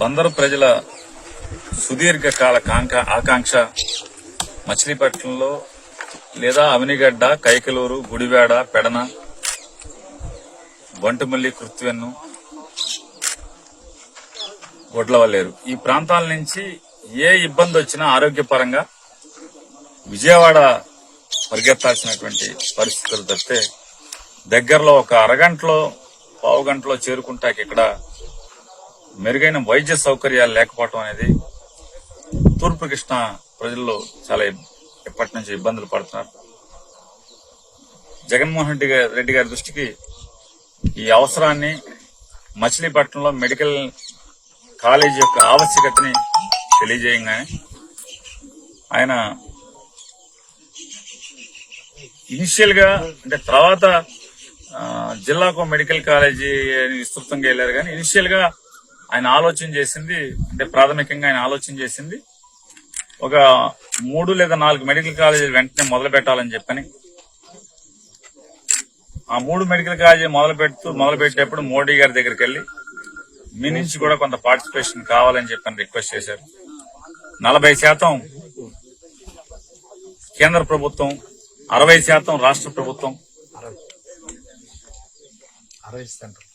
బందరు ప్రజల సుదీర్ఘకాల కాంక ఆకాంక్ష మచిలీపట్నంలో లేదా అవినిగడ్డ కైకలూరు గుడివాడ పెడన బంటుమల్లి కృత్వెన్ను గొడ్లవల్లేరు. ఈ ప్రాంతాల నుంచి ఏ ఇబ్బంది వచ్చినా ఆరోగ్యపరంగా విజయవాడ పరిగెత్తాల్సినటువంటి పరిస్థితులు తప్పితే దగ్గరలో ఒక అరగంటలో పావు గంటలో చేరుకుంటాకి ఇక్కడ మెరుగైన వైద్య సౌకర్యాలు లేకపోవటం అనేది తూర్పు కృష్ణ ప్రజల్లో చాలా ఎప్పటి నుంచి ఇబ్బందులు పడుతున్నారు. జగన్మోహన్ రెడ్డి గారి రెడ్డి గారి దృష్టికి ఈ అవసరాన్ని మచిలీపట్నంలో మెడికల్ కాలేజ్ యొక్క ఆవశ్యకతని తెలియజేయంగానే ఆయన ఇనిషియల్గా అంటే తర్వాత జిల్లాకు మెడికల్ కాలేజీ అని విస్తృతంగా వెళ్ళారు కానీ ఇనిషియల్గా ఆయన ఆలోచన చేసింది అంటే ప్రాథమికంగా ఆయన ఆలోచన చేసింది ఒక మూడు లేదా నాలుగు మెడికల్ కాలేజీలు వెంటనే మొదలు పెట్టాలని చెప్పని. ఆ మూడు మెడికల్ కాలేజీ మొదలు పెడుతూ మొదలు పెట్టేటప్పుడు మోడీ గారి దగ్గరికి వెళ్ళి మీ నుంచి కూడా కొంత పార్టిసిపేషన్ కావాలని చెప్పని రిక్వెస్ట్ చేశారు. నలభై శాతం కేంద్ర ప్రభుత్వం అరవై శాతం రాష్ట్ర ప్రభుత్వం. అరవై సెంటర్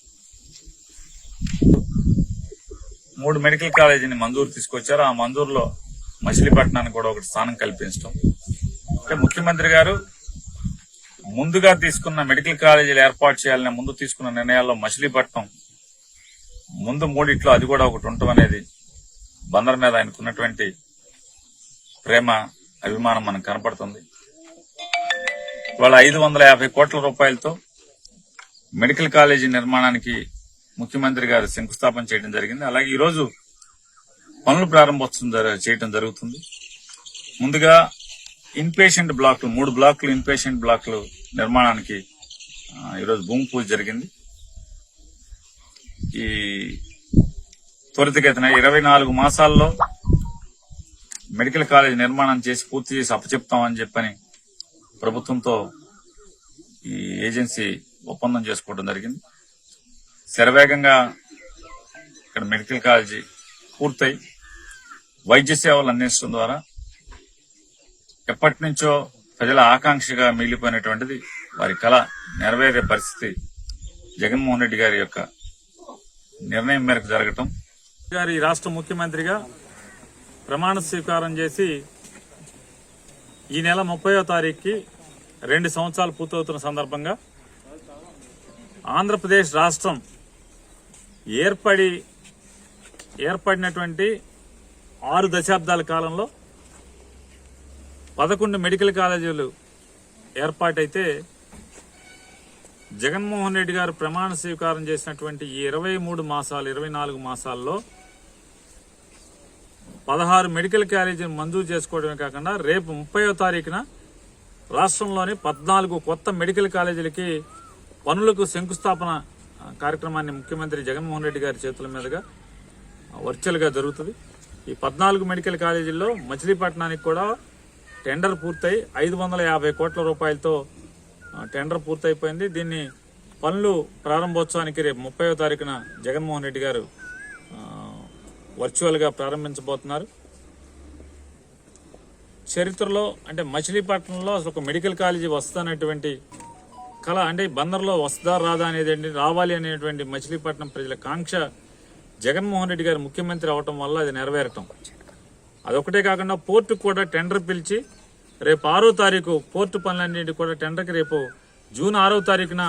మూడు మెడికల్ కాలేజీని మంజూరు తీసుకొచ్చారు. ఆ మంజూరులో మచిలీపట్నానికి కూడా ఒకటి స్థానం కల్పించడం. అంటే ముఖ్యమంత్రి గారు ముందుగా తీసుకున్న మెడికల్ కాలేజీలు ఏర్పాటు చేయాలని ముందు తీసుకున్న నిర్ణయాల్లో మచిలీపట్నం ముందు మూడిట్లో అది కూడా ఒకటి ఉండటం అనేది బందర్ మీద ఆయనకున్నటువంటి ప్రేమ అభిమానం మనకు కనపడుతుంది. ఇవాళ ఐదు వందల యాభై కోట్ల రూపాయలతో మెడికల్ కాలేజీ నిర్మాణానికి ముఖ్యమంత్రి గారు శంకుస్థాపన చేయడం జరిగింది. అలాగే ఈరోజు పనులు ప్రారంభోత్సవం చేయడం జరుగుతుంది. ముందుగా ఇన్పేషెంట్ బ్లాక్లు మూడు బ్లాక్లు ఇన్పేషెంట్ బ్లాక్లు నిర్మాణానికి ఈరోజు భూమి పూజ జరిగింది. ఈ త్వరితగతిన ఇరవై నాలుగు మాసాల్లో మెడికల్ కాలేజ్ నిర్మాణం చేసి పూర్తి చేసి అప్పచెప్తామని చెప్పని ప్రభుత్వంతో ఈ ఏజెన్సీ ఒప్పందం చేసుకోవడం జరిగింది. శరవేగంగా ఇక్కడ మెడికల్ కాలేజీ పూర్తయి వైద్య సేవలు అందించడం ద్వారా ఎప్పటి నుంచో ప్రజల ఆకాంక్షగా మిగిలిపోయినటువంటిది వారి కళ నెరవేరే పరిస్థితి జగన్మోహన్ రెడ్డి గారి యొక్క నిర్ణయం మేరకు జరగటం. గారి రాష్ట్ర ముఖ్యమంత్రిగా ప్రమాణ స్వీకారం చేసి ఈ నెల ముప్పయో తారీఖుకి రెండు సంవత్సరాలు పూర్తవుతున్న సందర్భంగా ఆంధ్రప్రదేశ్ రాష్ట్రం ఏర్పడి ఏర్పడినటువంటి ఆరు దశాబ్దాల కాలంలో పదకొండు మెడికల్ కాలేజీలు ఏర్పాటైతే జగన్మోహన్ రెడ్డి గారు ప్రమాణ స్వీకారం చేసినటువంటి ఈ ఇరవై మూడు మాసాలు ఇరవై నాలుగు మాసాల్లో పదహారు మెడికల్ కాలేజీని మంజూరు చేసుకోవడమే కాకుండా రేపు ముప్పయో తారీఖున రాష్ట్రంలోని పద్నాలుగు కొత్త మెడికల్ కాలేజీలకి పనులకు శంకుస్థాపన కార్యక్రమాన్ని ముఖ్యమంత్రి జగన్మోహన్ రెడ్డి గారి చేతుల మీదుగా వర్చువల్గా జరుగుతుంది. ఈ పద్నాలుగు మెడికల్ కాలేజీల్లో మచిలీపట్నానికి కూడా టెండర్ పూర్తయి ఐదు వందల యాభై కోట్ల రూపాయలతో టెండర్ పూర్తయిపోయింది. దీన్ని పనులు ప్రారంభోత్సవానికి రేపు ముప్పైవ తారీఖున జగన్మోహన్ రెడ్డి గారు వర్చువల్గా ప్రారంభించబోతున్నారు. చరిత్రలో అంటే మచిలీపట్నంలో అసలు ఒక మెడికల్ కాలేజీ వస్తానటువంటి కళ అంటే బందర్లో వస్తుందా రాదా అనేది ఏంటి, రావాలి అనేటువంటి మచిలీపట్నం ప్రజల కాంక్ష జగన్మోహన్ రెడ్డి గారు ముఖ్యమంత్రి అవటం వల్ల అది నెరవేరటం. అదొకటే కాకుండా పోర్టు కూడా టెండర్ పిలిచి రేపు ఆరో తారీఖు పోర్టు పనులన్నింటి కూడా టెండర్కి రేపు జూన్ ఆరో తారీఖున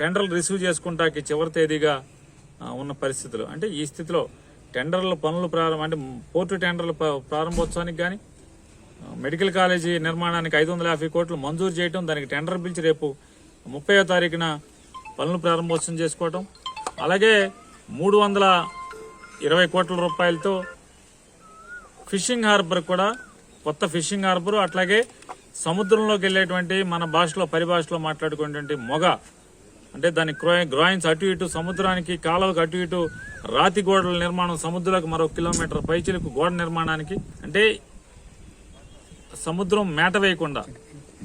టెండర్లు రిసీవ్ చేసుకుంటాకి చివరి తేదీగా ఉన్న పరిస్థితులు. అంటే ఈ స్థితిలో టెండర్ల పనులు ప్రారంభం అంటే పోర్టు టెండర్ల ప్రారంభోత్సవానికి కానీ మెడికల్ కాలేజీ నిర్మాణానికి ఐదు వందల యాభై కోట్లు మంజూరు చేయటం దానికి టెండర్ పిలిచి రేపు ముప్పై తారీఖున పనులు ప్రారంభోత్సవం చేసుకోవటం అలాగే మూడు వందల ఇరవై కోట్ల రూపాయలతో ఫిషింగ్ హార్బర్ కూడా కొత్త ఫిషింగ్ హార్బర్ అట్లాగే సముద్రంలోకి వెళ్ళేటువంటి మన భాషలో పరిభాషలో మాట్లాడుకునేటువంటి మొగ అంటే దాని గ్రోయి గ్రాయిన్స్ అటు ఇటు సముద్రానికి కాలువకు అటు ఇటు రాతి గోడల నిర్మాణం సముద్రాలకు మరో కిలోమీటర్ పైచిలకు గోడ నిర్మాణానికి అంటే సముద్రం మేట వేయకుండా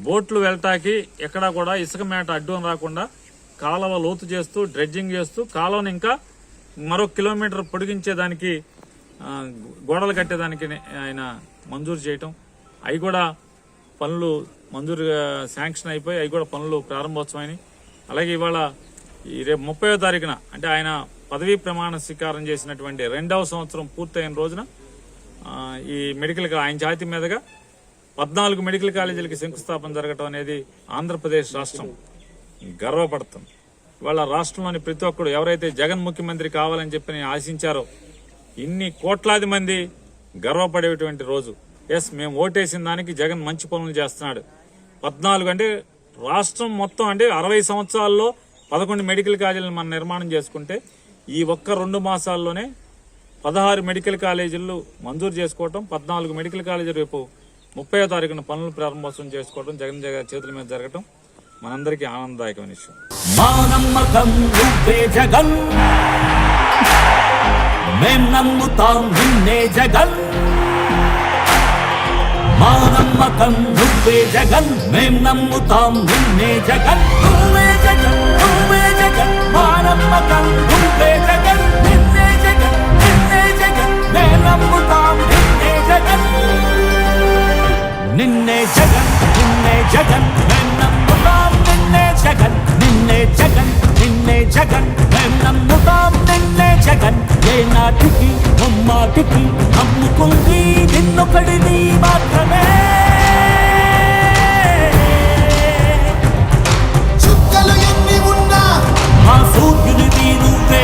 బోట్లు వెళ్తాకి ఎక్కడా కూడా ఇసుక మేట అడ్డం రాకుండా కాలువ లోతు చేస్తూ డ్రెడ్జింగ్ చేస్తూ కాలువను ఇంకా మరో కిలోమీటర్ పొడిగించేదానికి గోడలు కట్టేదానికి ఆయన మంజూరు చేయటం. అవి కూడా పనులు మంజూరు శాంక్షన్ అయిపోయి అవి కూడా పనులు ప్రారంభోత్సవమని అలాగే ఇవాళ ఈ రేపు ముప్పై తారీఖున అంటే ఆయన పదవీ ప్రమాణ స్వీకారం చేసినటువంటి రెండవ సంవత్సరం పూర్తయిన రోజున ఈ మెడికల్గా ఆయన జాతి మీదుగా పద్నాలుగు మెడికల్ కాలేజీలకి శంకుస్థాపన జరగటం అనేది ఆంధ్రప్రదేశ్ రాష్ట్రం గర్వపడతాం ఇవాళ రాష్ట్రంలోని ప్రతి ఒక్కడు ఎవరైతే జగన్ ముఖ్యమంత్రి కావాలని చెప్పి నేను ఆశించారో ఇన్ని కోట్లాది మంది గర్వపడేటువంటి రోజు. ఎస్ మేము ఓటేసిన దానికి జగన్ మంచి పనులు చేస్తున్నాడు. పద్నాలుగు అంటే రాష్ట్రం మొత్తం అంటే అరవై సంవత్సరాల్లో పదకొండు మెడికల్ కాలేజీలను మనం నిర్మాణం చేసుకుంటే ఈ ఒక్క రెండు మాసాల్లోనే పదహారు మెడికల్ కాలేజీలు మంజూరు చేసుకోవటం పద్నాలుగు మెడికల్ కాలేజీలు రేపు ముప్పై తారీఖున పనులు ప్రారంభోత్సవం చేసుకోవడం జగన్ జగన్ చేతుల మీద జరగటం మనందరికీ ఆనందదాయకమైన విషయం. మా నమ్మకం నువ్వే జగన్. మేం నమ్ముతాం నిన్నే జగన్. మా నమ్మకం నువ్వే జగన్. మేం నమ్ముతాం నిన్నే జగన్. నువ్వే జగన్ నువ్వే జగన్. మా నమ్మకం నువ్వే జగన్. ఏ నాటికి ముమ్మాటికి నమ్ముకుంది నిన్నొకడిని మాత్రమే. చుక్కలు ఎన్ని ఉన్నా సూర్యునిది నువ్వే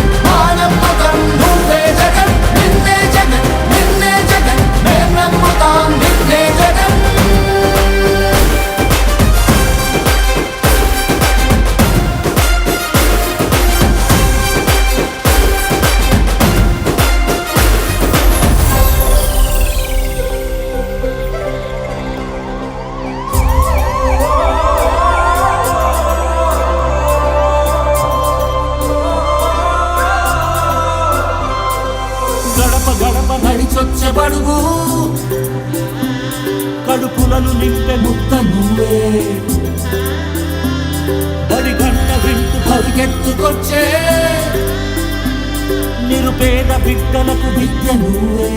కడుపులను నింపె ముద్ద నువ్వే బడి గంట వింటు పరిగెత్తుకొచ్చే. నిరుపేద బిడ్డలకు విద్య నువ్వే